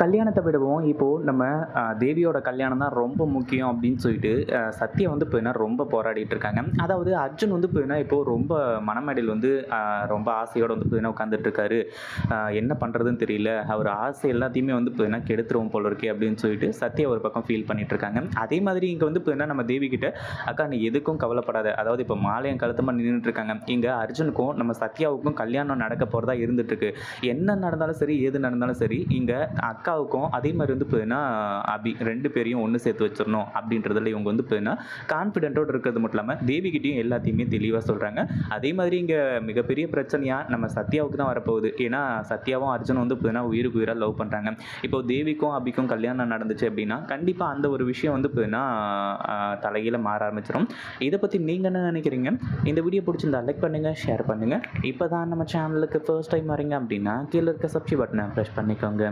கல்யாணத்தை விடவும் இப்போது நம்ம தேவியோட கல்யாணம் தான் ரொம்ப முக்கியம் அப்படின்னு சொல்லிட்டு சத்யா வந்து போயினா ரொம்ப போராடிட்டு இருக்காங்க. அதாவது அர்ஜுன் வந்து போயினா இப்போது ரொம்ப மனமேடையில் வந்து ரொம்ப ஆசையோடு வந்து போயினா உட்காந்துட்டு இருக்காரு. என்ன பண்ணுறதுன்னு தெரியல. அவர் ஆசை எல்லாத்தையுமே வந்து போயினா கெடுத்துருவோம் போல இருக்கே அப்படின்னு சொல்லிட்டு சத்யா ஒரு பக்கம் ஃபீல் பண்ணிட்டு இருக்காங்க. அதே மாதிரி இங்கே வந்து போயினா நம்ம தேவி கிட்ட அக்கா நீ எதுக்கும் கவலைப்படாத. அதாவது இப்போ மாலையம் கழுத்தமாக நின்றுட்டு இருக்காங்க. இங்கே அர்ஜுனுக்கும் நம்ம சத்யாவுக்கும் கல்யாணம் நடக்க போகிறதா இருந்துட்டு இருக்கு. என்ன நடந்தாலும் சரி எது நடந்தாலும் சரி இங்கே அக்காவுக்கும் அதே மாதிரி வந்து பார்த்தீங்கன்னா அபி ரெண்டு பேரையும் ஒன்று சேர்த்து வச்சிடணும் அப்படின்றதுல இவங்க வந்து பார்த்தீங்கன்னா கான்ஃபிடென்ட்டோடு இருக்கிறது மட்டும் இல்லாமல் தேவிகிட்டையும் எல்லாத்தையுமே தெளிவாக சொல்கிறாங்க அதே மாதிரி இங்கே மிகப்பெரிய பிரச்சனையாக நம்ம சத்யாவுக்கு தான் வரப்போகுது. ஏன்னா சத்யாவும் அர்ஜுனும் வந்து பார்த்தீங்கன்னா உயிருக்கு உயிராக லவ் பண்ணுறாங்க இப்போ தேவிக்கும் அபிக்கும் கல்யாணம் நடந்துச்சு அப்படின்னா கண்டிப்பாக அந்த ஒரு விஷயம் வந்து பார்த்தீங்கன்னா தலையில் மாற ஆரம்பிச்சிடும் இதை பற்றி நீங்கள் என்ன நினைக்கிறீங்க? இந்த வீடியோ பிடிச்சிருந்தா லைக் பண்ணுங்கள் ஷேர் பண்ணுங்கள் இப்போ தான் நம்ம சேனலுக்கு ஃபர்ஸ்ட் டைம் வரீங்க அப்படின்னா கீழே இருக்க சப்ஸ்கிரைப் பட்டனை ப்ரெஸ் பண்ணிக்கோங்க.